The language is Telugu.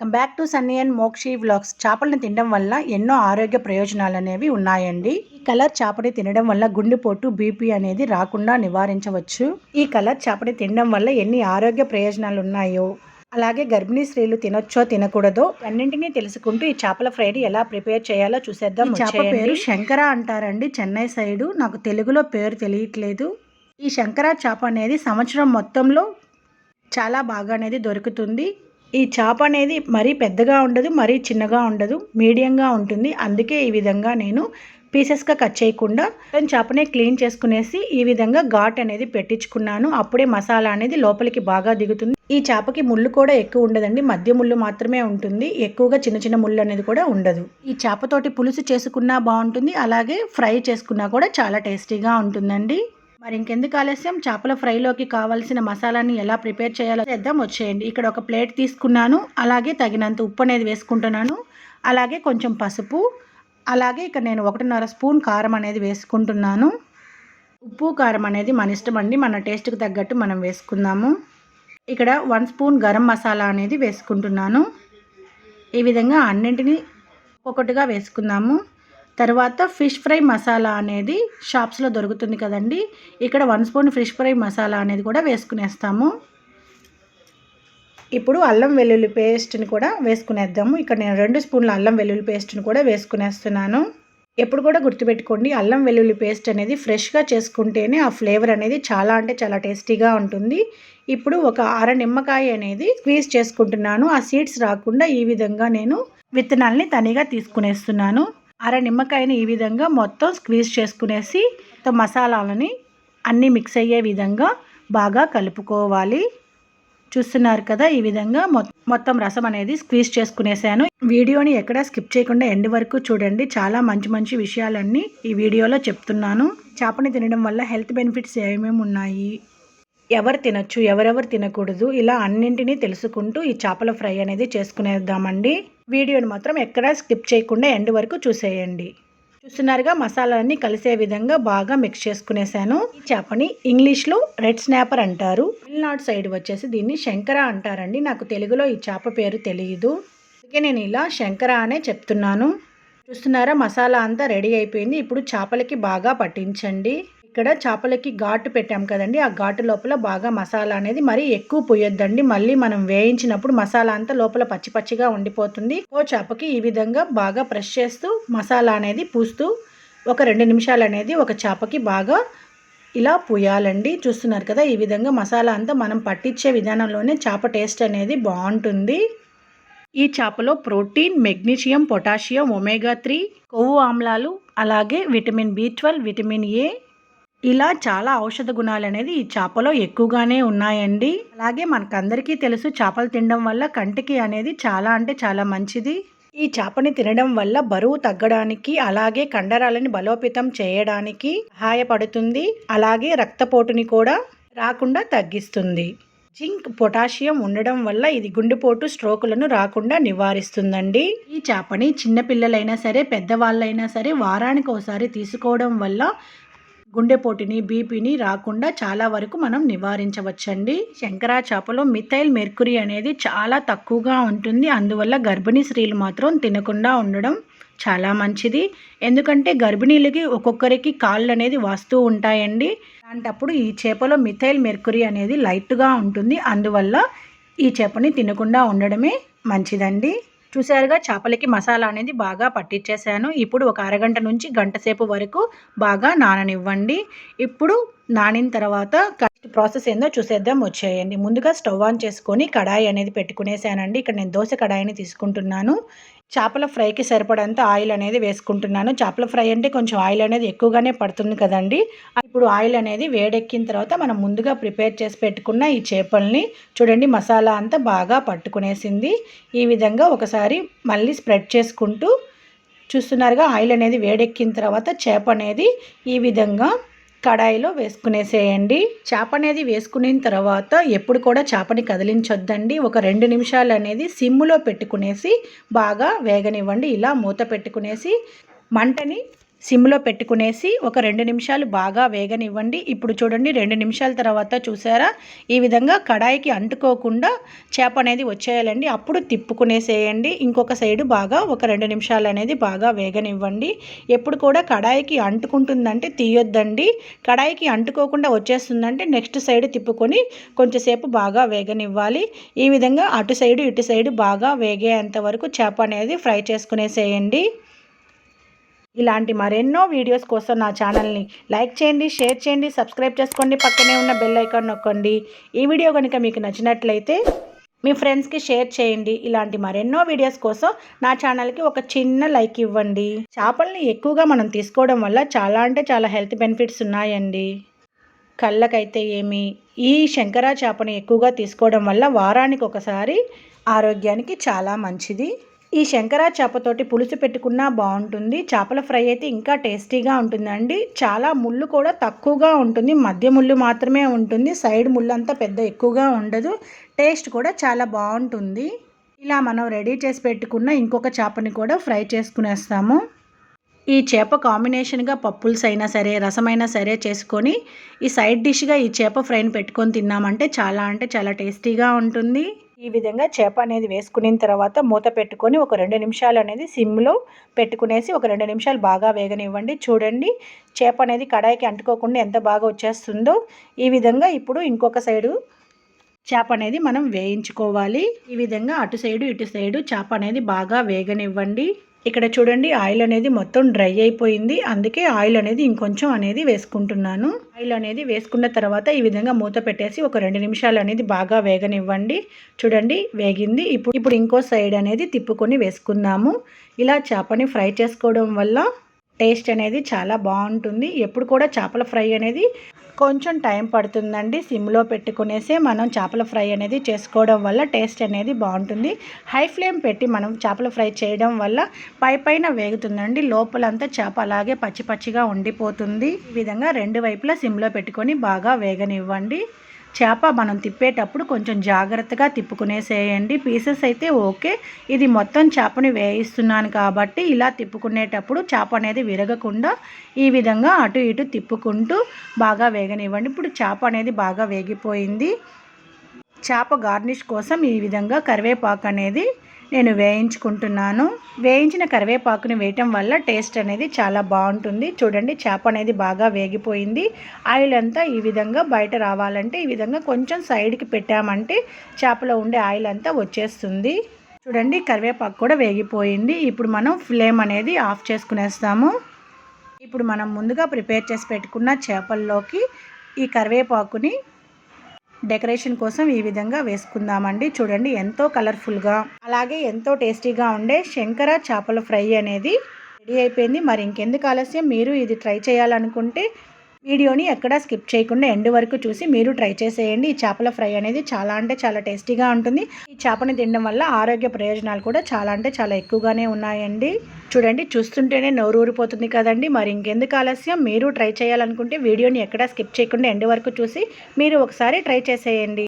Welcome back to Sunny and Mokshi vlogs. చేపలను తినడం వల్ల ఎన్నో ఆరోగ్య ప్రయోజనాలు అనేవి ఉన్నాయండి. ఈ కలర్ చేపని తినడం వల్ల గుండెపోటు బీపీ అనేది రాకుండా నివారించవచ్చు. ఈ కలర్ చేపని తినడం వల్ల ఎన్ని ఆరోగ్య ప్రయోజనాలు ఉన్నాయో అలాగే గర్భిణీ స్త్రీలు తినొచ్చో తినకూడదో అన్నింటినీ తెలుసుకుంటూ ఈ చేపల ఫ్రైని ఎలా ప్రిపేర్ చేయాలో చూసేద్దాం. చేప. పేరు శంకర అంటారండి. చెన్నై సైడు. నాకు తెలుగులో పేరు తెలియట్లేదు. ఈ శంకర చేప అనేది సంవత్సరం మొత్తంలో చాలా బాగా అనేది దొరుకుతుంది. ఈ చేప అనేది మరీ పెద్దగా ఉండదు మరీ చిన్నగా ఉండదు మీడియంగా ఉంటుంది. అందుకే ఈ విధంగా నేను పీసెస్గా కట్ చేయకుండా మొత్తం చేపనే క్లీన్ చేసుకునేసి ఈ విధంగా ఘాట్ అనేది పెట్టించుకున్నాను. అప్పుడే మసాలా అనేది లోపలికి బాగా దిగుతుంది. ఈ చేపకి ముళ్ళు కూడా ఎక్కువ ఉండదండి. మధ్య ముళ్ళు మాత్రమే ఉంటుంది. ఎక్కువగా చిన్న చిన్న ముళ్ళు అనేది కూడా ఉండదు. ఈ చేపతోటి పులుసు చేసుకున్నా బాగుంటుంది. అలాగే ఫ్రై చేసుకున్నా కూడా చాలా టేస్టీగా ఉంటుందండి. మరి ఇంకెందుకు ఆలస్యం? చేపల ఫ్రైలోకి కావాల్సిన మసాలాని ఎలా ప్రిపేర్ చేయాలో చేద్దాం. వచ్చేయండి. ఇక్కడ ఒక ప్లేట్ తీసుకున్నాను. అలాగే తగినంత ఉప్పు అనేది వేసుకుంటున్నాను. అలాగే కొంచెం పసుపు. అలాగే ఇక్కడ నేను ఒకటిన్నర స్పూన్ కారం అనేది వేసుకుంటున్నాను. ఉప్పు కారం అనేది మన ఇష్టం అండి. మన టేస్ట్కి తగ్గట్టు మనం వేసుకుందాము. ఇక్కడ వన్ స్పూన్ గరం మసాలా అనేది వేసుకుంటున్నాను. ఈ విధంగా అన్నింటినీ ఒక్కొక్కటిగా వేసుకుందాము. తర్వాత ఫిష్ ఫ్రై మసాలా అనేది షాప్స్లో దొరుకుతుంది కదండి. ఇక్కడ one spoon fish fry masala అనేది కూడా వేసుకునేస్తాము. ఇప్పుడు అల్లం వెల్లుల్లి పేస్ట్ని కూడా వేసుకునేద్దాము. ఇక్కడ నేను రెండు స్పూన్ల అల్లం వెల్లుల్లి పేస్ట్ని కూడా వేసుకునేస్తున్నాను. ఎప్పుడు కూడా గుర్తుపెట్టుకోండి అల్లం వెల్లుల్లి పేస్ట్ అనేది ఫ్రెష్గా చేసుకుంటేనే ఆ ఫ్లేవర్ అనేది చాలా అంటే చాలా టేస్టీగా ఉంటుంది. ఇప్పుడు ఒక అర నిమ్మకాయ అనేది స్క్వీజ్ చేసుకుంటున్నాను. ఆ సీడ్స్ రాకుండా ఈ విధంగా నేను విత్తనాల్ని తనిగా తీసుకునేస్తున్నాను. అర నిమ్మకాయని ఈ విధంగా మొత్తం స్క్వీజ్ చేసుకునేసి మొత్తం మసాలాలని అన్నీ మిక్స్ అయ్యే విధంగా బాగా కలుపుకోవాలి. చూస్తున్నారు కదా ఈ విధంగా మొత్తం రసం అనేది స్క్వీజ్ చేసుకునేసాను. వీడియోని ఎక్కడా స్కిప్ చేయకుండా ఎండ్ వరకు చూడండి. చాలా మంచి మంచి విషయాలన్నీ ఈ వీడియోలో చెప్తున్నాను. చేపని తినడం వల్ల హెల్త్ బెనిఫిట్స్ ఏమేమి ఉన్నాయి? ఎవరు తినచ్చు ఎవరెవరు తినకూడదు ఇలా అన్నింటినీ తెలుసుకుంటూ ఈ చేపల ఫ్రై అనేది చేసుకునేద్దామండి. వీడియోని మాత్రం ఎక్కడా స్కిప్ చేయకుండా ఎండ్ వరకు చూసేయండి. చూస్తున్నారుగా మసాలాలన్నీ కలిసే విధంగా బాగా మిక్స్ చేసుకునేసాను ఈ చేపని ఇంగ్లీష్లో రెడ్ స్నాపర్ అంటారు. తమిళనాడు సైడ్ వచ్చేసి దీన్ని శంకర అంటారండి. నాకు తెలుగులో ఈ చేప పేరు తెలియదు అందుకే నేను ఇలా శంకర అనే చెప్తున్నాను. చూస్తున్నారా మసాలా అంతా రెడీ అయిపోయింది. ఇప్పుడు చేపలకి బాగా పట్టించండి. ఇక్కడ చేపలకి ఘాటు పెట్టాం కదండి. ఆ ఘాటు లోపల బాగా మసాలా అనేది మరీ ఎక్కువ పోయొద్దండి. మళ్ళీ మనం వేయించినప్పుడు మసాలా అంతా లోపల పచ్చి పచ్చిగా ఉండిపోతుంది. ఓ చేపకి ఈ విధంగా బాగా ప్రెస్ చేస్తూ మసాలా అనేది పూస్తూ ఒక రెండు నిమిషాలు అనేది ఒక చేపకి బాగా ఇలా పూయాలండి. చూస్తున్నారు కదా ఈ విధంగా మసాలా అంతా మనం పట్టించే విధానంలోనే చేప టేస్ట్ అనేది బాగుంటుంది. ఈ చేపలో protein magnesium potassium omega three కొవ్వు ఆమ్లాలు అలాగే vitamin B twelve vitamin A ఇలా చాలా ఔషధ గుణాలు అనేది ఈ చేపలో ఎక్కువగానే ఉన్నాయండి. అలాగే మనకందరికీ తెలుసు చేపలు తినడం వల్ల కంటికి అనేది చాలా అంటే చాలా మంచిది. ఈ చేపని తినడం వల్ల బరువు తగ్గడానికి అలాగే కండరాలని బలోపేతం చేయడానికి సహాయపడుతుంది. అలాగే రక్తపోటుని కూడా రాకుండా తగ్గిస్తుంది. జింక్ పొటాషియం ఉండడం వల్ల ఇది గుండెపోటు స్ట్రోకులను రాకుండా నివారిస్తుందండి. ఈ చేపని చిన్నపిల్లలైనా సరే పెద్దవాళ్ళైనా సరే వారానికి ఒకసారి తీసుకోవడం వల్ల గుండెపోటుని బీపీని రాకుండా చాలా వరకు మనం నివారించవచ్చండి. శంకరా చేపలో మిథైల్ మెర్కురీ అనేది చాలా తక్కువగా ఉంటుంది. అందువల్ల గర్భిణీ స్త్రీలు మాత్రం తినకుండా ఉండడం చాలా మంచిది. ఎందుకంటే గర్భిణీలకి ఒక్కొక్కరికి కాళ్ళు అనేది వస్తూ ఉంటాయండి. అలాంటప్పుడు ఈ చేపలో మిథైల్ మెర్కురీ అనేది లైట్గా ఉంటుంది. అందువల్ల ఈ చేపని తినకుండా ఉండడమే మంచిదండి. చూసారుగా చేపలకి మసాలా అనేది బాగా పట్టించేసాను ఇప్పుడు ఒక అరగంట నుంచి గంట సేపు వరకు బాగా నాననివ్వండి. ఇప్పుడు నానిన తర్వాత ప్రాసెస్ ఏందో చూసేద్దాం వచ్చేయండి. ముందుగా స్టవ్ ఆన్ చేసుకొని కడాయి అనేది పెట్టుకునేసానండి. ఇక్కడ నేను దోశ కడాయిని తీసుకుంటున్నాను. చేపల ఫ్రైకి సరిపడంత ఆయిల్ అనేది వేసుకుంటున్నాను. చేపల ఫ్రై అంటే కొంచెం ఆయిల్ అనేది ఎక్కువగానే పడుతుంది కదండి. ఇప్పుడు ఆయిల్ అనేది వేడెక్కిన తర్వాత మనం ముందుగా ప్రిపేర్ చేసి పెట్టుకున్న ఈ చేపల్ని చూడండి మసాలా అంతా బాగా పట్టుకునేసింది. ఈ విధంగా ఒకసారి మళ్ళీ స్ప్రెడ్ చేసుకుంటూ చూస్తున్నారుగా ఆయిల్ అనేది వేడెక్కిన తర్వాత చేప అనేది ఈ విధంగా కడాయిలో వేసుకునేసేయండి. చేప అనేది వేసుకున్న తర్వాత ఎప్పుడు కూడా చేపని కదిలించొద్దండి. ఒక రెండు నిమిషాలు అనేది సిమ్ములో పెట్టుకునేసి బాగా వేగనివ్వండి. ఇలా మూత పెట్టుకునేసి మంటని సిమ్లో పెట్టుకునేసి ఒక రెండు నిమిషాలు బాగా వేగనివ్వండి. ఇప్పుడు చూడండి రెండు నిమిషాల తర్వాత చూసారా? ఈ విధంగా కడాయికి అంటుకోకుండా చేప అనేది వచ్చేయాలండి. అప్పుడు తిప్పుకునేసేయండి. ఇంకొక సైడు బాగా ఒక రెండు నిమిషాలు అనేది బాగా వేగనివ్వండి. ఎప్పుడు కూడా కడాయికి అంటుకుంటుందంటే తీయొద్దండి. కడాయికి అంటుకోకుండా వచ్చేస్తుందంటే నెక్స్ట్ సైడ్ తిప్పుకొని కొంచెంసేపు బాగా వేగనివ్వాలి. ఈ విధంగా అటు సైడు ఇటు సైడు బాగా వేగేంత వరకు చేప అనేది ఫ్రై చేసుకునేసేయండి. ఇలాంటి మరెన్నో వీడియోస్ కోసం నా ఛానల్ని లైక్ చేయండి షేర్ చేయండి సబ్స్క్రైబ్ చేసుకోండి పక్కనే ఉన్న బెల్ ఐకాన్ నొక్కండి. ఈ వీడియో కనుక మీకు నచ్చినట్లయితే మీ ఫ్రెండ్స్కి షేర్ చేయండి. ఇలాంటి మరెన్నో వీడియోస్ కోసం నా ఛానల్కి ఒక చిన్న లైక్ ఇవ్వండి. చేపల్ని ఎక్కువగా మనం తీసుకోవడం వల్ల చాలా అంటే చాలా హెల్త్ బెనిఫిట్స్ ఉన్నాయండి. కళ్ళకైతే ఏమి ఈ శంకరా చేపను ఎక్కువగా తీసుకోవడం వల్ల వారానికి ఒకసారి ఆరోగ్యానికి చాలా మంచిది. ఈ శంకరా చేపతోటి పులుసు పెట్టుకున్నా బాగుంటుంది. చేపల ఫ్రై అయితే ఇంకా టేస్టీగా ఉంటుందండి. చాలా ముళ్ళు కూడా తక్కువగా ఉంటుంది. మధ్య ముళ్ళు మాత్రమే ఉంటుంది. సైడ్ ముళ్ళు అంతా పెద్ద ఎక్కువగా ఉండదు. టేస్ట్ కూడా చాలా బాగుంటుంది. ఇలా మనం రెడీ చేసి పెట్టుకున్న ఇంకొక చేపని కూడా ఫ్రై చేసుకునేస్తాము. ఈ చేప కాంబినేషన్గా పప్పుల్స్ అయినా సరే రసమైనా సరే చేసుకొని ఈ సైడ్ డిష్గా ఈ చేప ఫ్రైని పెట్టుకొని తిన్నామంటే చాలా అంటే చాలా టేస్టీగా ఉంటుంది. ఈ విధంగా చేప అనేది వేసుకున్న తర్వాత మూత పెట్టుకొని ఒక రెండు నిమిషాలు అనేది సిమ్లో పెట్టుకునేసి ఒక రెండు నిమిషాలు బాగా వేగనివ్వండి. చూడండి చేప అనేది కడాయికి అంటుకోకుండా ఎంత బాగా వచ్చేస్తుందో. ఈ విధంగా ఇప్పుడు ఇంకొక సైడు చేప అనేది మనం వేయించుకోవాలి. ఈ విధంగా అటు సైడు ఇటు సైడు చేప అనేది బాగా వేగనివ్వండి. ఇక్కడ చూడండి ఆయిల్ అనేది మొత్తం డ్రై అయిపోయింది. అందుకే ఆయిల్ అనేది ఇంకొంచెం అనేది వేసుకుంటున్నాను. ఆయిల్ అనేది వేసుకున్న తర్వాత ఈ విధంగా మూత పెట్టేసి ఒక రెండు నిమిషాలు అనేది బాగా వేగనివ్వండి. చూడండి వేగింది. ఇప్పుడు ఇప్పుడు ఇంకో సైడ్ అనేది తిప్పుకొని వేసుకుందాము. ఇలా చేపని ఫ్రై చేసుకోవడం వల్ల టేస్ట్ అనేది చాలా బాగుంటుంది. ఎప్పుడు కూడా చేపల ఫ్రై అనేది కొంచెం టైం పడుతుందండి. సిమ్లో పెట్టుకునేసే మనం చేపల ఫ్రై అనేది చేసుకోవడం వల్ల టేస్ట్ అనేది బాగుంటుంది. హై ఫ్లేమ్ పెట్టి మనం చేపల ఫ్రై చేయడం వల్ల పై పైన వేగుతుందండి. లోపలంతా చేప అలాగే పచ్చి పచ్చిగా ఉండిపోతుంది. ఈ విధంగా రెండు వైపులా సిమ్లో పెట్టుకొని బాగా వేగనివ్వండి. చేప మనం తిప్పేటప్పుడు కొంచెం జాగ్రత్తగా తిప్పుకునేసేయండి. పీసెస్ అయితే ఓకే. ఇది మొత్తం చేపని వేయిస్తున్నాను కాబట్టి ఇలా తిప్పుకునేటప్పుడు చేప అనేది విరగకుండా ఈ విధంగా అటు ఇటు తిప్పుకుంటూ బాగా వేగనివ్వండి. ఇప్పుడు చేప అనేది బాగా వేగిపోయింది. చేప గార్నిష్ కోసం ఈ విధంగా కరివేపాకు అనేది నేను వేయించుకుంటున్నాను. వేయించిన కరివేపాకుని వేయటం వల్ల టేస్ట్ అనేది చాలా బాగుంటుంది. చూడండి చేప అనేది బాగా వేగిపోయింది. ఆయిల్ అంతా ఈ విధంగా బయట రావాలంటే ఈ విధంగా కొంచెం సైడ్కి పెట్టామంటే చేపలో ఉండే ఆయిల్ అంతా వచ్చేస్తుంది. చూడండి కరివేపాకు కూడా వేగిపోయింది. ఇప్పుడు మనం ఫ్లేమ్ అనేది ఆఫ్ చేసుకునేస్తాము. ఇప్పుడు మనం ముందుగా ప్రిపేర్ చేసి పెట్టుకున్న చేపల్లోకి ఈ కరివేపాకుని డెకరేషన్ కోసం ఈ విధంగా వేసుకుందామండి. చూడండి ఎంతో కలర్ఫుల్గా అలాగే ఎంతో టేస్టీగా ఉండే శంకర చేపల ఫ్రై అనేది రెడీ అయిపోయింది. మరి ఇంకెందుకు ఆలస్యం? మీరు ఇది ట్రై చేయాలనుకుంటే వీడియోని ఎక్కడా స్కిప్ చేయకుండా ఎండ్ వరకు చూసి మీరు ట్రై చేసేయండి. ఈ చేపల ఫ్రై అనేది చాలా అంటే చాలా టేస్టీగా ఉంటుంది. ఈ చేపని తినడం వల్ల ఆరోగ్య ప్రయోజనాలు కూడా చాలా అంటే చాలా ఎక్కువగానే ఉన్నాయండి. చూడండి చూస్తుంటేనే నోరూరిపోతుంది కదండి. మరి ఇంకెందుకు ఆలస్యం? మీరు ట్రై చేయాలనుకుంటే వీడియోని ఎక్కడా స్కిప్ చేయకుండా ఎండ్ వరకు చూసి మీరు ఒకసారి ట్రై చేసేయండి.